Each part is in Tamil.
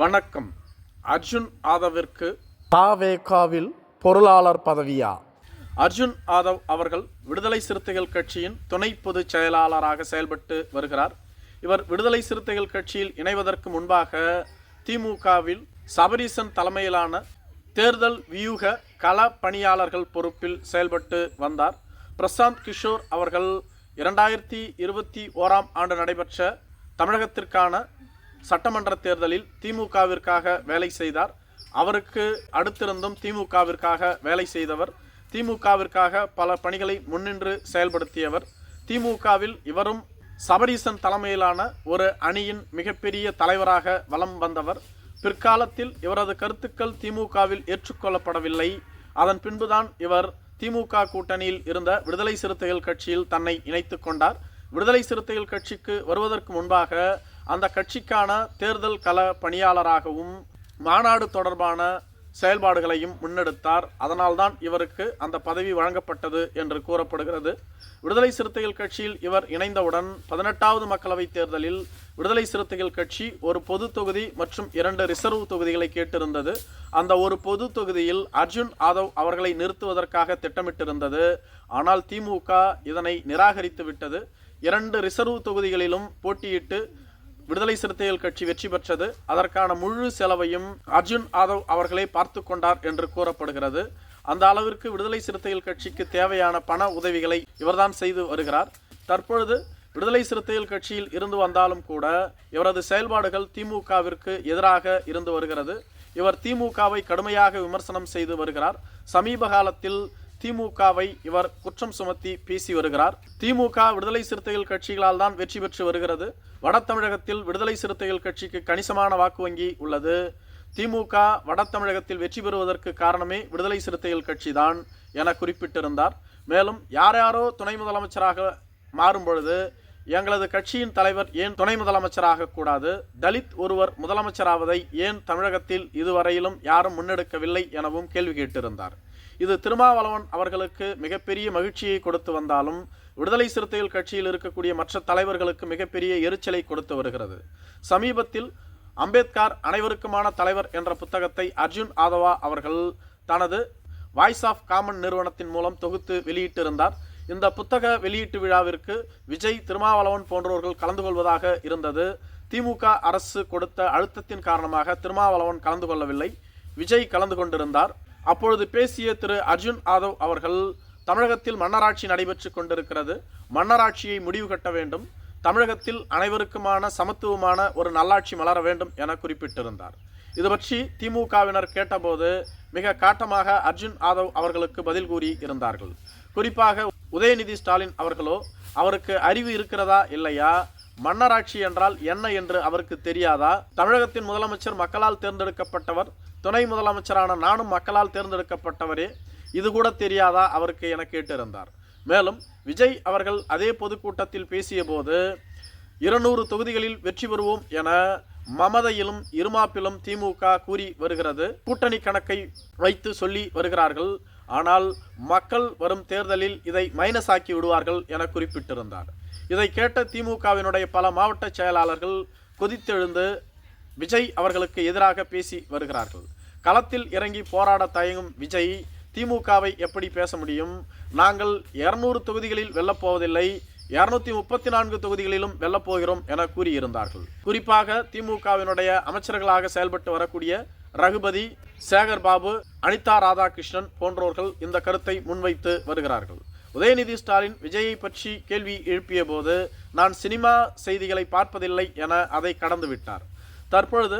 வணக்கம். அர்ஜுன் ஆதவிற்கு தாவேகாவில் பொருளாளர் பதவியா? அர்ஜுன் ஆதவ் அவர்கள் விடுதலை சிறுத்தைகள் கட்சியின் துணை பொதுச் செயலாளராக செயல்பட்டு வருகிறார். இவர் விடுதலை சிறுத்தைகள் கட்சியில் இணைவதற்கு முன்பாக திமுகவில் சபரீசன் தலைமையிலான தேர்தல் வியூக கள பணியாளர்கள் பொறுப்பில் செயல்பட்டு வந்தார். பிரசாந்த் கிஷோர் அவர்கள் இரண்டாயிரத்தி இருபத்தி ஓராம் ஆண்டு நடைபெற்ற தமிழகத்திற்கான சட்டமன்ற தேர்தலில் திமுகவிற்காக வேலை செய்தார். அவருக்கு அடுத்திருந்தும் திமுகவிற்காக வேலை செய்தவர். திமுகவிற்காக பல பணிகளை முன்னின்று செயல்படுத்தியவர். திமுகவில் இவரும் சபரீசன் தலைமையிலான ஒரு அணியின் மிகப்பெரிய தலைவராக வலம் வந்தவர். பிற்காலத்தில் இவரது கருத்துக்கள் திமுகவில் ஏற்றுக்கொள்ளப்படவில்லை. அதன் பின்புதான் இவர் திமுக கூட்டணியில் இருந்த விடுதலை சிறுத்தைகள் கட்சியில் தன்னை இணைத்து கொண்டார். விடுதலை சிறுத்தைகள் கட்சிக்கு வருவதற்கு முன்பாக அந்த கட்சிக்கான தேர்தல் கள பணியாளராகவும் மாநாடு தொடர்பான செயல்பாடுகளையும் முன்னெடுத்தார். அதனால்தான் இவருக்கு அந்த பதவி வழங்கப்பட்டது என்று கூறப்படுகிறது. விடுதலை சிறுத்தைகள் கட்சியில் இவர் இணைந்தவுடன் பதினெட்டாவது மக்களவைத் தேர்தலில் விடுதலை சிறுத்தைகள் கட்சி ஒரு பொது தொகுதி மற்றும் இரண்டு ரிசர்வ் தொகுதிகளை கேட்டிருந்தது. அந்த ஒரு பொது தொகுதியில் அர்ஜுன் ஆதவ் அவர்களை நிறுத்துவதற்காக திட்டமிட்டிருந்தது. ஆனால் திமுக இதனை நிராகரித்து விட்டது. இரண்டு ரிசர்வ் தொகுதிகளிலும் போட்டியிட்டு விடுதலை சிறுத்தைகள் கட்சி வெற்றி பெற்றது. அதற்கான முழு செலவையும் அர்ஜுன் ஆதவ் அவர்களே பார்த்து கொண்டார் என்று கூறப்படுகிறது. அந்த அளவிற்கு விடுதலை சிறுத்தைகள் கட்சிக்கு தேவையான பண உதவிகளை இவர்தான் செய்து வருகிறார். தற்பொழுது விடுதலை சிறுத்தைகள் கட்சியில் இருந்து வந்தாலும் கூட இவரது செயல்பாடுகள் திமுகவிற்கு எதிராக இருந்து வருகிறது. இவர் திமுகவை கடுமையாக விமர்சனம் செய்து வருகிறார். சமீப காலத்தில் திமுகவை இவர் குற்றம் சுமத்தி பேசி வருகிறார். திமுக விடுதலை சிறுத்தைகள் கட்சிகளால் தான் வெற்றி பெற்று வருகிறது. வட தமிழகத்தில் விடுதலை சிறுத்தைகள் கட்சிக்கு கணிசமான வாக்கு வங்கி உள்ளது. திமுக வட தமிழகத்தில் வெற்றி பெறுவதற்கு காரணமே விடுதலை சிறுத்தைகள் கட்சிதான் என குறிப்பிட்டிருந்தார். மேலும் யார் யாரோ துணை முதலமைச்சராக மாறும் பொழுது எங்களது கட்சியின் தலைவர் ஏன் துணை முதலமைச்சராக கூடாது? தலித் ஒருவர் முதலமைச்சராவதை ஏன் தமிழகத்தில் இதுவரையிலும் யாரும் முன்னெடுக்கவில்லை எனவும் கேள்வி கேட்டிருந்தார். இது திருமாவளவன் அவர்களுக்கு மிகப்பெரிய மகிழ்ச்சியை கொடுத்து வந்தாலும் விடுதலை சிறுத்தைகள் கட்சியில் இருக்கக்கூடிய மற்ற தலைவர்களுக்கு மிகப்பெரிய எரிச்சலை கொடுத்து வருகிறது. சமீபத்தில் அம்பேத்கர் அனைவருக்குமான தலைவர் என்ற புத்தகத்தை அர்ஜுன் ஆதவா அவர்கள் தனது வாய்ஸ் ஆஃப் காமன் நிறுவனத்தின் மூலம் தொகுத்து வெளியிட்டிருந்தார். இந்த புத்தக வெளியீட்டு விழாவிற்கு விஜய் திருமாவளவன் போன்றவர்கள் கலந்து கொள்வதாக இருந்தது. திமுக அரசு கொடுத்த அழுத்தத்தின் காரணமாக திருமாவளவன் கலந்து கொள்ளவில்லை. விஜய் கலந்து கொண்டிருந்தார். அப்பொழுது பேசிய திரு அர்ஜுன் ஆதவ் அவர்கள் தமிழகத்தில் மன்னராட்சி நடைபெற்று கொண்டிருக்கிறது. மன்னராட்சியை முடிவு கட்ட வேண்டும். தமிழகத்தில் அனைவருக்குமான சமத்துவமான ஒரு நல்லாட்சி மலர வேண்டும் என குறிப்பிட்டிருந்தார். இது பற்றி திமுகவினர் கேட்டபோது மிக காட்டமாக அர்ஜுன் ஆதவ் அவர்களுக்கு பதில் கூறி இருந்தார்கள். குறிப்பாக உதயநிதி ஸ்டாலின் அவர்களோ அவருக்கு அறிவு இருக்கிறதா இல்லையா? மன்னராட்சி என்றால் என்ன என்று அவருக்கு தெரியாதா? தமிழகத்தின் முதலமைச்சர் மக்களால் தேர்ந்தெடுக்கப்பட்டவர் துணை முதலமைச்சரான நானும் மக்களால் தேர்ந்தெடுக்கப்பட்டவரே. இது கூட தெரியாதா? அவருக்கு என கேட்டிருந்தார். மேலும் விஜய் அவர்கள் அதே பொதுக்கூட்டத்தில் பேசியபோது இருநூறு தொகுதிகளில் வெற்றி பெறுவோம் என மமதையிலும் இருமாப்பிலும் திமுக கூறி வருகிறது. கூட்டணி கணக்கை வைத்து சொல்லி வருகிறார்கள். ஆனால் மக்கள் வரும் தேர்தலில் இதை மைனஸ் ஆக்கி விடுவார்கள் என குறிப்பிட்டிருந்தார். இதை கேட்ட திமுகவினுடைய பல மாவட்ட செயலாளர்கள் கொதித்தெழுந்து விஜய் அவர்களுக்கு எதிராக பேசி வருகிறார்கள். களத்தில் இறங்கி போராட தயங்கும் விஜய் திமுகவை எப்படி பேச முடியும்? நாங்கள் இருநூறு தொகுதிகளில் வெல்லப்போவதில்லை இருநூத்தி முப்பத்தி நான்கு தொகுதிகளிலும் வெல்லப்போகிறோம் என கூறியிருந்தார்கள். குறிப்பாக திமுகவினுடைய அமைச்சர்களாக செயல்பட்டு வரக்கூடிய ரகுபதி சேகர் பாபு அனிதா ராதாகிருஷ்ணன் போன்றோர்கள் இந்த கருத்தை முன்வைத்து வருகிறார்கள். உதயநிதி ஸ்டாலின் விஜயை பற்றி கேள்வி எழுப்பிய போது நான் சினிமா செய்திகளை பார்ப்பதில்லை என அதை கடந்துவிட்டார் தற்பொழுது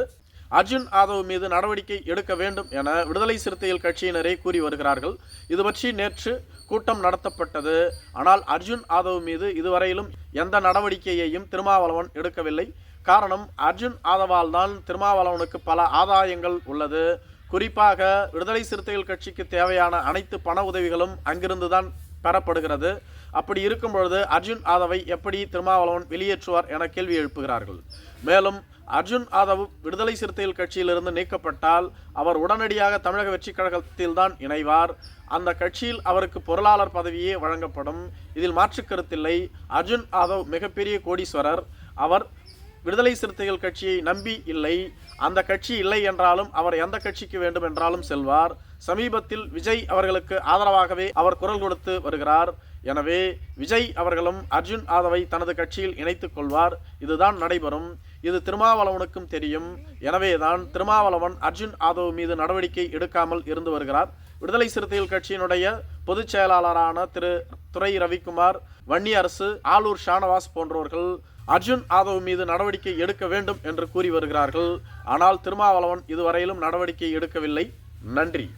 அர்ஜுன் ஆதவ் மீது நடவடிக்கை எடுக்க வேண்டும் என விடுதலை சிறுத்தைகள் கட்சியினரே கூறி வருகிறார்கள். இது பற்றி நேற்று கூட்டம் நடத்தப்பட்டது. ஆனால் அர்ஜுன் ஆதவ் மீது இதுவரையிலும் எந்த நடவடிக்கையையும் திருமாவளவன் எடுக்கவில்லை. காரணம் அர்ஜுன் ஆதவால் தான் திருமாவளவனுக்கு பல ஆதாயங்கள் உள்ளது. குறிப்பாக விடுதலை சிறுத்தைகள் கட்சிக்கு தேவையான அனைத்து பண உதவிகளும் அங்கிருந்து தான் பெறப்படுகிறது. அப்படி இருக்கும் பொழுது அர்ஜுன் ஆதவை எப்படி திருமாவளவன் வெளியேற்றுவார் என கேள்வி எழுப்புகிறார்கள். மேலும் அர்ஜுன் ஆதவ் விடுதலை சிறுத்தைகள் கட்சியிலிருந்து நீக்கப்பட்டால் அவர் உடனடியாக தமிழக வெற்றிக் கழகத்தில்தான் இணைவார். அந்த கட்சியில் அவருக்கு பொருளாளர் பதவியே வழங்கப்படும். இதில் மாற்று கருத்தில்லை. அர்ஜுன் ஆதவ் மிகப்பெரிய கோடீஸ்வரர். அவர் விடுதலை சிறுத்தைகள் கட்சியை நம்பி இல்லை. அந்த கட்சி இல்லை என்றாலும் அவர் எந்த கட்சிக்கு வேண்டும் என்றாலும் செல்வார். சமீபத்தில் விஜய் அவர்களுக்கு ஆதரவாகவே அவர் குரல் கொடுத்து வருகிறார். எனவே விஜய் அவர்களும் அர்ஜுன் ஆதவை தனது கட்சியில் இணைத்துக் கொள்வார். இதுதான் நடைபெறும். இது திருமாவளவனுக்கும் தெரியும். எனவேதான் திருமாவளவன் அர்ஜுன் ஆதவ் மீது நடவடிக்கை எடுக்காமல் இருந்து வருகிறார். விடுதலை சிறுத்தைகள் கட்சியினுடைய பொதுச் செயலாளரான திரு துரை ரவிக்குமார் வன்னியரசு ஆலூர் ஷானவாஸ் போன்றவர்கள் அர்ஜுன் ஆதவ் மீது நடவடிக்கை எடுக்க வேண்டும் என்று கூறி வருகிறார்கள். ஆனால் திருமாவளவன் இதுவரையிலும் நடவடிக்கை எடுக்கவில்லை. நன்றி.